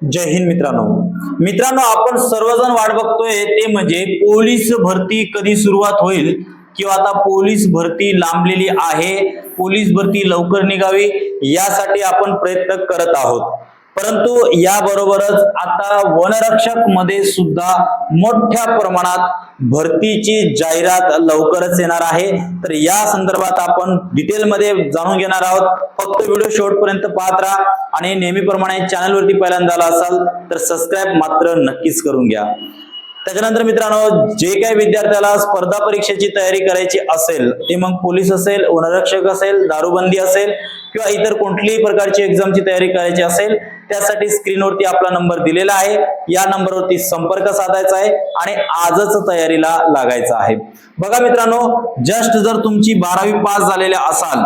जय हिंद मित्रांनो. मित्रांनो आपण सर्वजण वाट बघतोय ते म्हणजे पोलीस भरती कधी सुरुवात होईल किंवा आता पोलीस भरती लांबलेली आहे पोलीस भरती लवकर निघावी यासाठी आपण प्रयत्न करत आहोत. परंतु याबरोबरच आता वनरक्षकमध्ये सुद्धा मोठ्या प्रमाणात भरतीची जाहिरात लवकरच येणार आहे. तर या संदर्भात आपण डिटेलमध्ये जाणून घेणार आहोत. फक्त व्हिडिओ शेवटपर्यंत पाहत राहा आणि नेहमीप्रमाणे चॅनलवरती पहिल्यांदा आला असाल तर सबस्क्राईब मात्र नक्कीच करून घ्या. त्याच्यानंतर मित्रांनो जे काही विद्यार्थ्याला स्पर्धा परीक्षेची तयारी करायची असेल ते मग पोलीस असेल वनरक्षक असेल दारूबंदी असेल किंवा इतर कोणत्याही प्रकारची एक्झामची तयारी करायची असेल त्यासाठी स्क्रीनवरती आपला नंबर दिलेला आहे. या नंबरवरती संपर्क साधायचा आहे आणि आजच तयारीला लागायचा आहे. बघा मित्रांनो जस्ट जर तुमची बारावी पास झालेले असाल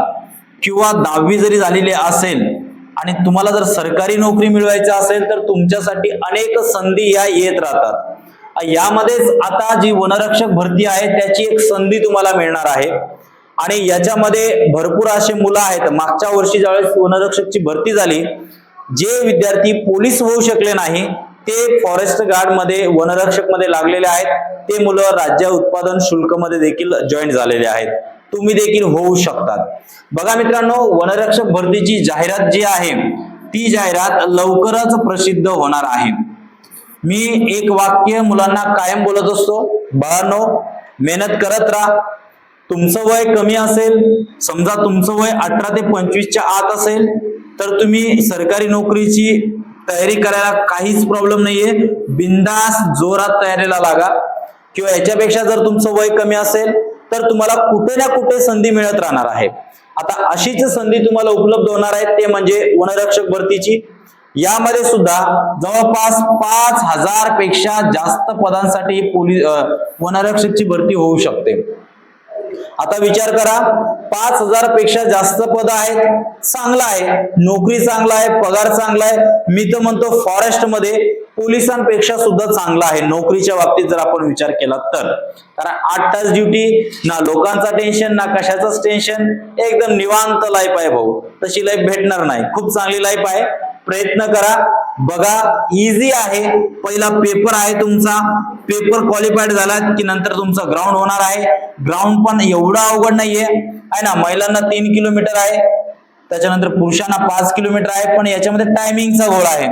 किंवा दहावी जरी झालेली असेल आणि तुम्हाला जर सरकारी नोकरी मिळवायची असेल तर तुमच्यासाठी अनेक संधी या येत राहतात. यामध्येच आता जी वनरक्षक भरती आहे त्याची एक संधी तुम्हाला मिळणार आहे. आणि याच्यामध्ये भरपूर असे मुलं आहेत. मागच्या वर्षी ज्यावेळेस वनरक्षकची भरती झाली जे विद्यार्थी पोलीस होऊ शकले नाही ते फॉरेस्ट गार्डमध्ये वनरक्षकमध्ये लागलेले आहेत. ते मुलं राज्य उत्पादन शुल्कमध्ये देखील जॉईन झालेले आहेत. तुम्ही देखील होऊ शकतात. बघा मित्रांनो वनरक्षक भरतीची जाहिरात जी आहे ती जाहिरात लवकरच प्रसिद्ध होणार आहे. मी एक वाक्य मुलांना कायम बोलत असतो. बाळांनो मेहनत करत राहा. तुमचं वय कमी असेल समजा तुमचं वय अठरा ते पंचवीसच्या आत असेल तर तुम्ही सरकारी नोकरीची तयारी करायला काहीच प्रॉब्लेम नाहीये. बिंदास जोरात तयारीला लागा. किंवा याच्यापेक्षा जर तुमचं वय कमी असेल तर तुम्हाला कुठे ना कुठे संधी मिळत राहणार आहे. आता अशीच संधी तुम्हाला उपलब्ध होणार आहे ते म्हणजे वनरक्षक भरतीची. यामध्ये सुद्धा जवळपास पाच हजारपेक्षा जास्त पदांसाठी पोलीस वनरक्षकची भरती होऊ शकते. आता विचार करा पाच हजारपेक्षा जास्त पद आहेत चांगला आहे. नोकरी चांगला आहे पगार चांगला आहे. मी तर म्हणतो फॉरेस्टमध्ये पोलिसांपेक्षा सुद्धा चांगला आहे. नोकरीच्या बाबतीत जर आपण विचार केला तर. कारण आठ तास ड्युटी ना लोकांचा टेन्शन ना कशाचंच टेन्शन एकदम निवांत लाईफ आहे भाऊ. तशी लाईफ भेटणार नाही. खूप चांगली लाईफ आहे. प्रयत्न करा. बघा इझी आहे. पहिला पेपर आहे तुमचा. पेपर क्वालिफाईड झाला की नंतर तुमचा ग्राउंड होणार आहे. ग्राउंड पण एवढा अवघड नाहीये. आहे ना महिलांना तीन किलोमीटर आहे. त्याच्यानंतर पुरुषांना पाच किलोमीटर आहे. पण याच्यामध्ये टायमिंगचा गोळ आहे.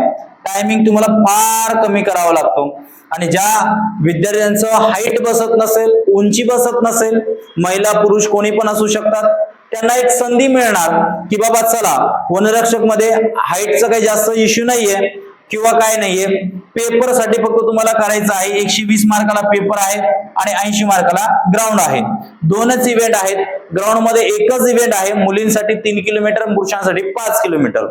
टायमिंग तुम्हाला फार कमी करावा लागतो. आणि ज्या विद्यार्थ्यांचं हाईट बसत नसेल उंची बसत नसेल महिला पुरुष कोणी पण असू शकतात त्यांना एक संधी मिळणार की बाबा चला वनरक्षकमध्ये हाईटचा काही जास्त इश्यू नाहीये. किंवा काय नाहीये. पेपरसाठी फक्त तुम्हाला करायचं आहे एकशे वीस मार्काला पेपर आहे आणि ऐंशी मार्काला ग्राउंड आहे. दोनच इव्हेंट आहेत. ग्राउंडमध्ये एकच इव्हेंट आहे मुलींसाठी तीन किलोमीटर पुरुषांसाठी पाच किलोमीटर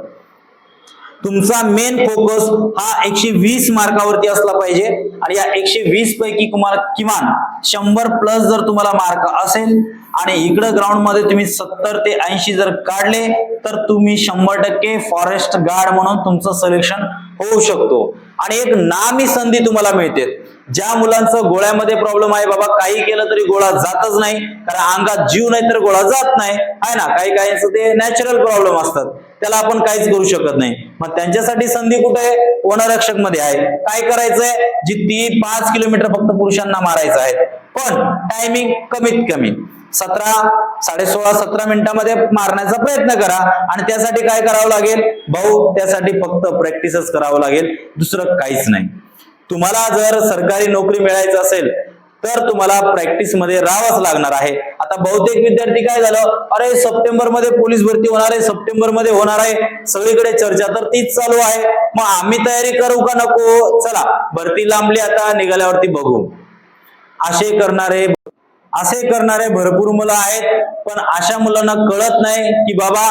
तुमचा मेन फोकस हा एकशे वीस मार्कावरती असला पाहिजे. आणि या एकशे वीस पैकी तुम्हाला किमान शंभर प्लस जर तुम्हाला मार्क असेल आणि इकडं ग्राउंडमध्ये तुम्ही सत्तर ते ऐंशी जर काढले तर तुम्ही शंभर टक्के फॉरेस्ट गार्ड म्हणून तुमचं सिलेक्शन होऊ शकतो. आणि एक नामी संधी तुम्हाला मिळते. ज्या मुलांचं गोळ्यामध्ये प्रॉब्लेम आहे बाबा काही केलं तरी गोळा जातच नाही. कारण अंगात जीव नाही तर गोळा जात नाही. आहे ना काही काहींचं ते नॅचरल प्रॉब्लेम असतात. त्याला आपण काहीच करू शकत नाही. मग त्यांच्यासाठी संधी कुठे आहे? वनरक्षकमध्ये आहे. काय करायचंय? जी पाच किलोमीटर फक्त पुरुषांना मारायचं आहे. पण टायमिंग कमीत कमी. सतरा साडे सोळा सतरा मिनिटांमध्ये मारण्याचा प्रयत्न करा. आणि त्यासाठी काय करावं लागेल? भाऊ त्यासाठी फक्त प्रॅक्टिसच करावं लागेल. दुसरं काहीच नाही. तुम्हाला जर सरकारी नोकरी मिळायचं असेल तर तुम्हाला प्रॅक्टिसमध्ये राहावंच लागणार आहे. आता बहुतेक विद्यार्थी काय झालं? अरे सप्टेंबरमध्ये पोलीस भरती होणार आहे सप्टेंबरमध्ये होणार आहे. सगळीकडे चर्चा तर तीच चालू आहे. मग आम्ही तयारी करू का नको? चला भरती लांबली आता निघाल्यावरती बघू. असे करणारे असे करणारे भरपूर मुलं आहेत पण अशा मुलांना कळत नाही की बाबा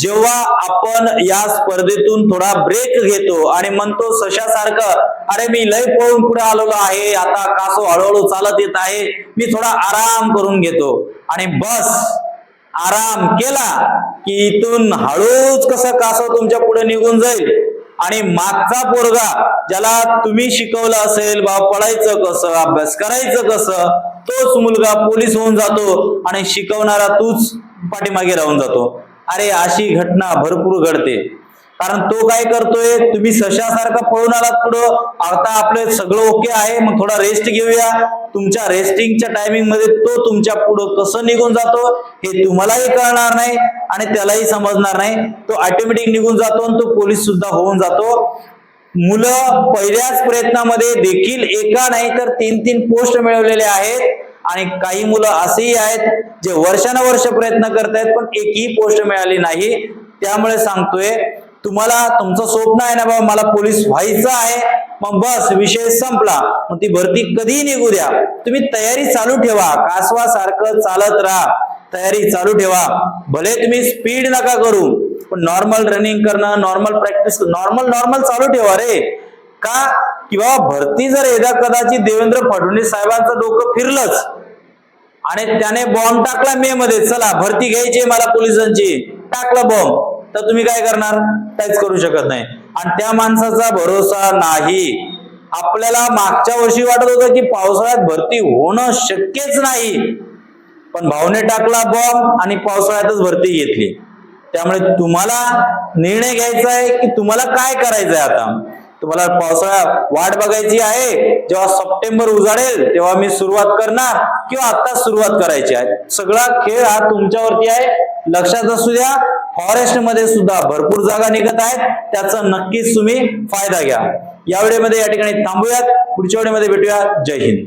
जेव्हा आपण या स्पर्धेतून थोडा ब्रेक घेतो आणि म्हणतो सशासारखं अरे मी लय पळून पुढे आलेलो आहे आता कासो हळूहळू चालत येत आहे मी थोडा आराम करून घेतो. आणि बस आराम केला की इथून हळूच कसं कासो तुमच्यापुढे निघून जाईल. आणि मागचा पोरगा ज्याला तुम्ही शिकवलं असेल बा पळायचं कसं अभ्यास करायचं कसं तोच मुलगा पोलीस होऊन जातो आणि शिकवणारा तूच पाठीमागे राहून जातो. अरे अशी घटना भरपूर घडते. कारण तो काय करतोय तुम्ही सशासारखा पळून आलात पुढं. आता आपलं सगळं ओके आहे मग थोडा रेस्ट घेऊया. तुमच्या रेस्टिंगच्या टायमिंगमध्ये तो तुमच्या पुढं कसं निघून जातो हे तुम्हालाही कळणार नाही आणि त्यालाही समजणार नाही. तो ऑटोमॅटिक निघून जातो आणि तो पोलीस सुद्धा होऊन जातो. मुलं पहिल्याच प्रयत्नामध्ये देखील एका नाही तर तीन तीन पोस्ट मिळवलेले आहेत. आणि काही मुलं असेही आहेत जे वर्षानुवर्ष प्रयत्न करतायत पण एकही पोस्ट मिळाली नाही. त्यामुळे सांगतोय तुम्हाला तुमचं स्वप्न आहे ना बाबा मला पोलीस व्हायचं आहे. मग बस विषय संपला. मग ती भरती कधी निघू द्या. तुम्ही तयारी चालू ठेवा. कासवा सारखं चालत राहा. तयारी चालू ठेवा. भले तुम्ही स्पीड नका करू पण नॉर्मल रनिंग करणं नॉर्मल प्रॅक्टिस नॉर्मल नॉर्मल चालू ठेवा रे. का? किंवा भरती जर एकदा कदाचित देवेंद्र फडणवीस साहेबांचं डोकं फिरलंच आणि त्याने बॉम्ब टाकला मे मध्ये चला भरती घ्यायची आहे मला पोलिसांची. टाकला बॉम्ब तर तुम्ही काय करणार? काहीच करू शकत नाही. आणि त्या माणसाचा भरोसा नाही. आपल्याला मागच्या वर्षी वाटत होतं की पावसाळ्यात भरती होणं शक्यच नाही. पण भावने टाकला बॉम्ब आणि पावसाळ्यातच भरती घेतली. त्यामुळे तुम्हाला निर्णय घ्यायचा आहे की तुम्हाला काय करायचं आहे आता? तुम्हाला पावसाळा वाट बघायची आहे जेव्हा सप्टेंबर उजाडेल तेव्हा मी सुरुवात करणार किंवा आता सुरुवात करायची आहे. सगळा खेळ हा तुमच्यावरती आहे. लक्षात असू द्या फॉरेस्टमध्ये सुद्धा भरपूर जागा निघत आहेत. त्याचा नक्कीच तुम्ही फायदा घ्या. या व्हिडिओमध्ये या ठिकाणी थांबूयात. पुढच्या व्हिडिओमध्ये भेटूया. जय हिंद.